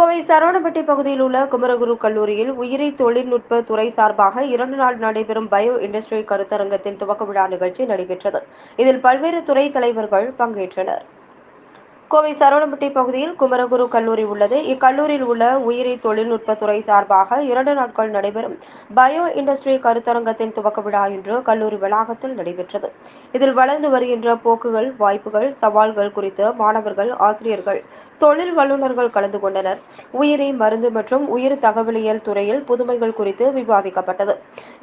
கோவை சரவணப்பட்டி பகுதியில் உள்ள குமரகுரு கல்லூரியில் உயிரி தொழில்நுட்ப துறை சார்பாக இரண்டு நாள் நடைபெறும் பயோ இண்டஸ்ட்ரி கருத்தரங்கத்தின் துவக்க விழா நிகழ்ச்சி நடைபெற்றது. இதில் பல்வேறு துறை தலைவர்கள் பங்கேற்றனர். கோவை சரவணப்பட்டி பகுதியில் குமரகுரு கல்லூரி உள்ளது. இக்கல்லூரியில் உள்ள உயிரி தொழில்நுட்ப துறை சார்பாக இரண்டு நாட்கள் நடைபெறும் பயோ இண்டஸ்ட்ரி கருத்தரங்கத்தின் துவக்க விழா இன்று கல்லூரி வளாகத்தில் நடைபெற்றது. இதில் வளர்ந்து வருகின்ற போக்குகள் வாய்ப்புகள் சவால்கள் குறித்து மாணவர்கள் ஆசிரியர்கள் தொழில் வல்லுநர்கள் கலந்து கொண்டனர். உயிரி மருந்து மற்றும் உயிர் தகவலியல் துறையில் புதுமைகள் குறித்து விவாதிக்கப்பட்டது.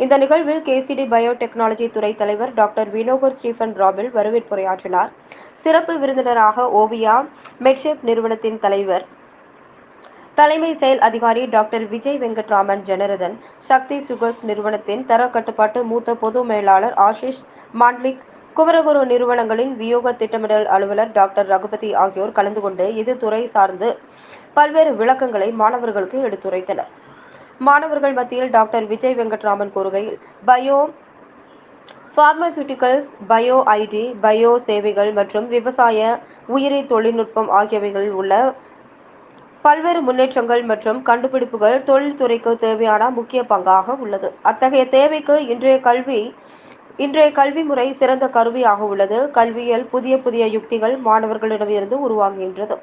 இந்த நிகழ்வில் கேசிடி பயோடெக்னாலஜி துறை தலைவர் டாக்டர் வினோகர் ஸ்டீஃபன் ராபில் வரவேற்புரையாற்றினார். சிறப்பு விருந்தினராக ஓவியா மெட்ஷிப் நிறுவனத்தின் தலைவர். தலைமை செயல் அதிகாரி டாக்டர் விஜய் வெங்கட்ராமன் ஜெனரதன் சக்தி சுகர்ஸ் நிறுவனத்தின் தர கட்டுப்பாட்டு மூத்த பொது மேலாளர் ஆஷிஷ் மாண்ட்லிக் குமரகுரு நிறுவனங்களின் வியோக திட்டமிடல் அலுவலர் டாக்டர் ரகுபதி ஆகியோர் கலந்து கொண்டு இது துறை சார்ந்து பல்வேறு விளக்கங்களை மாணவர்களுக்கு எடுத்துரைத்தனர். மாணவர்கள் மத்தியில் டாக்டர் விஜய் வெங்கட்ராமன் கூறுகையில் bio pharmaceuticals bio IT bio சேவைகள் மற்றும் விவசாய உயிரி தொழில்நுட்பம் ஆகியவைகளில் உள்ள பல்வேறு முன்னேற்றங்கள் மற்றும் கண்டுபிடிப்புகள் தொழில்துறைக்கு தேவையான முக்கிய பங்காக உள்ளது. அத்தகைய தேவைக்கு இன்றைய கல்வி இன்றைய கல்வி முறை சிறந்த கருவியாக உள்ளது. கல்வியில் புதிய புதிய யுக்திகள் மாணவர்களிடமிருந்து உருவாகுகின்றது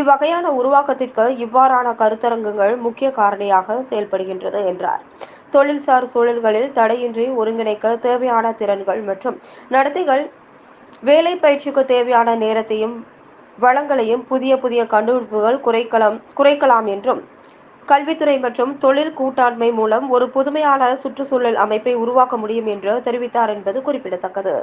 இவ்வகையான உருவாக்கத்திற்கு இவ்வாறான கருத்தரங்குகள் முக்கிய காரணியாக செயல்படுகின்றது என்றார். தொழில்சார் சூழல்களில் தடையின்றி ஒருங்கிணைக்க தேவையான திறன்கள் மற்றும் நடத்தைகள் வேலை பயிற்சிக்கு தேவையான நேரத்தையும் வளங்களையும் புதிய புதிய கண்டுபிடிப்புகள் குறைக்கலாம் குறைக்கலாம் என்றும். கல்வித்துறை மற்றும் தொழில் கூட்டாண்மை மூலம் ஒரு புதுமையான சுற்றுச்சூழல் அமைப்பை உருவாக்க முடியும் என்று தெரிவித்தார் என்பது குறிப்பிடத்தக்கது.